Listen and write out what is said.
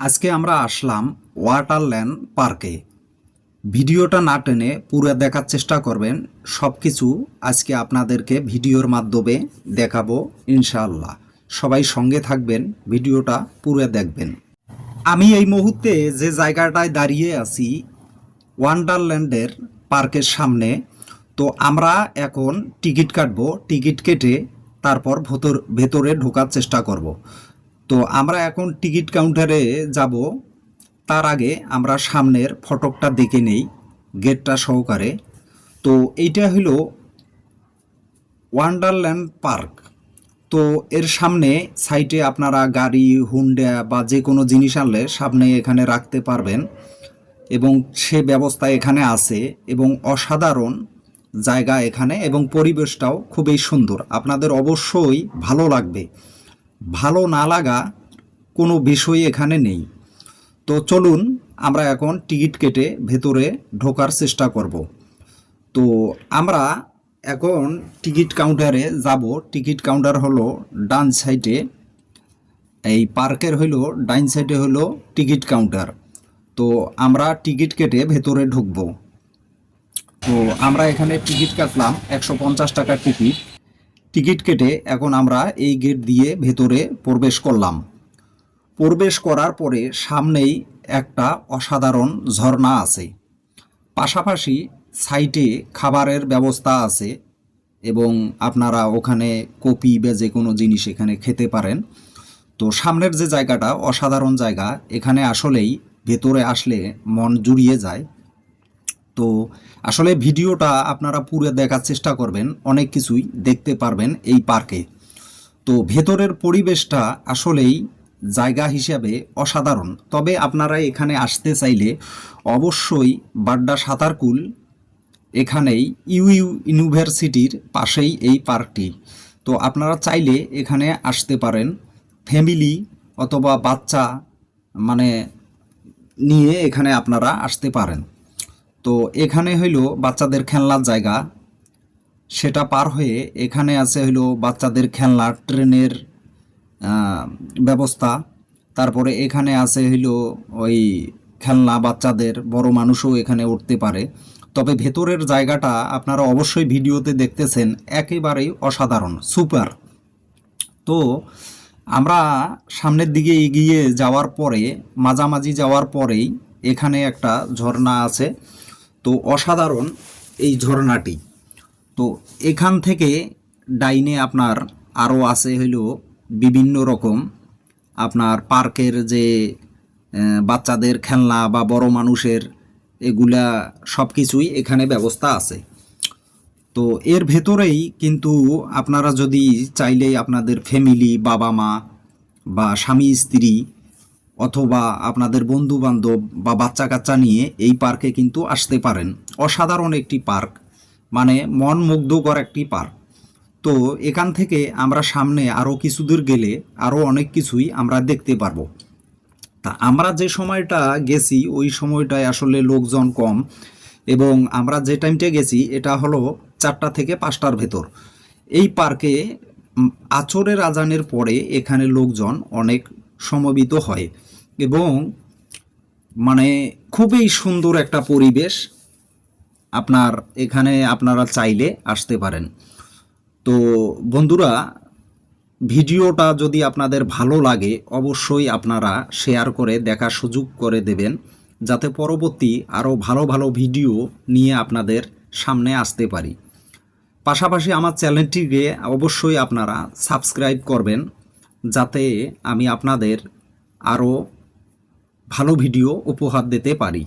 আজকে আমরা আসলাম ওয়াটারল্যান্ড পার্কে। ভিডিওটা না টেনে পুরো দেখার চেষ্টা করবেন। সব কিছু আজকে আপনাদেরকে ভিডিওর মাধ্যমে দেখাবো ইনশাআল্লাহ। সবাই সঙ্গে থাকবেন, ভিডিওটা পুরো দেখবেন। আমি এই মুহূর্তে যে জায়গাটায় দাঁড়িয়ে আছি, ওয়ান্ডারল্যান্ডের পার্কের সামনে। তো আমরা এখন টিকিট কাটবো, টিকিট কেটে তারপর ভেতর ভেতরে ঢোকার চেষ্টা করব। তো আমরা এখন টিকিট কাউন্টারে যাব। তার আগে আমরা সামনের ফটকটা দেখে নেই, গেটটা সহকারে। তো এইটা হলো ওয়ান্ডারল্যান্ড পার্ক। তো এর সামনে সাইটে আপনারা গাড়ি, হুন্ডা বা যে কোনো জিনিস আনলে সামনে এখানে রাখতে পারবেন এবং সে ব্যবস্থা এখানে আছে এবং অসাধারণ জায়গা এখানে এবং পরিবেশটাও খুবই সুন্দর। আপনাদের অবশ্যই ভালো লাগবে। ভালো না লাগা কোনো বিষয় এখানে নেই। তো চলুন আমরা এখন টিকিট কেটে ভেতরে ঢোকার চেষ্টা করব। তো আমরা এখন টিকিট কাউন্টারে যাব। টিকিট কাউন্টার হলো ডান সাইডে। এই পার্কের হলো ডাইন সাইডে হলো টিকিট কাউন্টার। তো আমরা টিকিট কেটে ভেতরে ঢুকব। তো আমরা এখানে টিকিট কাটলাম একশো পঞ্চাশ টাকার টিকিট। টিকিট কেটে এখন আমরা এই গেট দিয়ে ভেতরে প্রবেশ করলাম। প্রবেশ করার পরে সামনেই একটা অসাধারণ ঝর্ণা আছে। পাশাপাশি সাইটে খাবারের ব্যবস্থা আছে এবং আপনারা ওখানে কপি বা যে কোনো জিনিস এখানে খেতে পারেন। তো সামনের যে জায়গাটা অসাধারণ জায়গা, এখানে আসলেই ভেতরে আসলে মন জুড়িয়ে যায়। তো আসলে ভিডিওটা আপনারা পুরো দেখার চেষ্টা করবেন, অনেক কিছুই দেখতে পারবেন এই পার্কে তো ভেতরের পরিবেশটা আসলেই জায়গা হিসাবে অসাধারণ। তবে আপনারা এখানে আসতে চাইলে অবশ্যই বাড্ডা সাঁতারকুল এখানেই ইউ ইউ ইউনিভার্সিটির পাশেই এই পার্কটি তো আপনারা চাইলে এখানে আসতে পারেন ফ্যামিলি অথবা বাচ্চা মানে নিয়ে এখানে আপনারা আসতে পারেন। তো এখানে হইল বাচ্চাদের খেলনার জায়গা। সেটা পার হয়ে এখানে আছে হইল বাচ্চাদের খেলনা, ট্রেনের ব্যবস্থা। তারপরে এখানে আছে হইল ওই খেলনা বাচ্চাদের, বড় মানুষও এখানে উঠতে পারে। তবে ভেতরের জায়গাটা আপনারা অবশ্যই ভিডিওতে দেখতেছেন, একেবারেই অসাধারণ, সুপার। তো আমরা সামনের দিকে এগিয়ে যাওয়ার পরে, মাঝামাঝি যাওয়ার পরেই এখানে একটা ঝর্ণা আছে। তো অসাধারণ এই ঝর্ণাটি। তো এখান থেকে ডাইনে আপনার আরও আছে হইল বিভিন্ন রকম আপনার পার্কের যে বাচ্চাদের খেলনা বা বড় মানুষের এগুলা সব কিছুই এখানে ব্যবস্থা আছে। তো এর ভেতরেই কিন্তু আপনারা যদি চাইলেই আপনাদের ফ্যামিলি বাবা মা বা স্বামী স্ত্রী অথবা আপনাদের বন্ধু বান্ধব বা বাচ্চা কাচ্চা নিয়ে এই পার্কে কিন্তু আসতে পারেন। অসাধারণ একটি পার্ক মানে মন মুগ্ধকর একটি পার্ক। তো এখান থেকে আমরা সামনে আরও কিছু দূর গেলে আরও অনেক কিছুই আমরা দেখতে পারব। তা আমরা যে সময়টা গেছি, ওই সময়টায় আসলে লোকজন কম এবং আমরা যে টাইমটা গেছি, এটা হলো চারটা থেকে পাঁচটার ভেতর। এই পার্কে আচরের আজানের পরে এখানে লোকজন অনেক সমবেত হয়। এবং মানে খুবই সুন্দর একটা পরিবেশ আপনার এখানে আপনারা চাইলে আসতে পারেন। তো বন্ধুরা, ভিডিওটা যদি আপনাদের ভালো লাগে, অবশ্যই আপনারা শেয়ার করে দেখার সুযোগ করে দেবেন, যাতে পরবর্তী আরও ভালো ভালো ভিডিও নিয়ে আপনাদের সামনে আসতে পারি। পাশাপাশি আমার চ্যানেলটিকে অবশ্যই আপনারা সাবস্ক্রাইব করবেন যাতে আমি আপনাদের আরও ভালো ভিডিও উপহার দিতে পারি।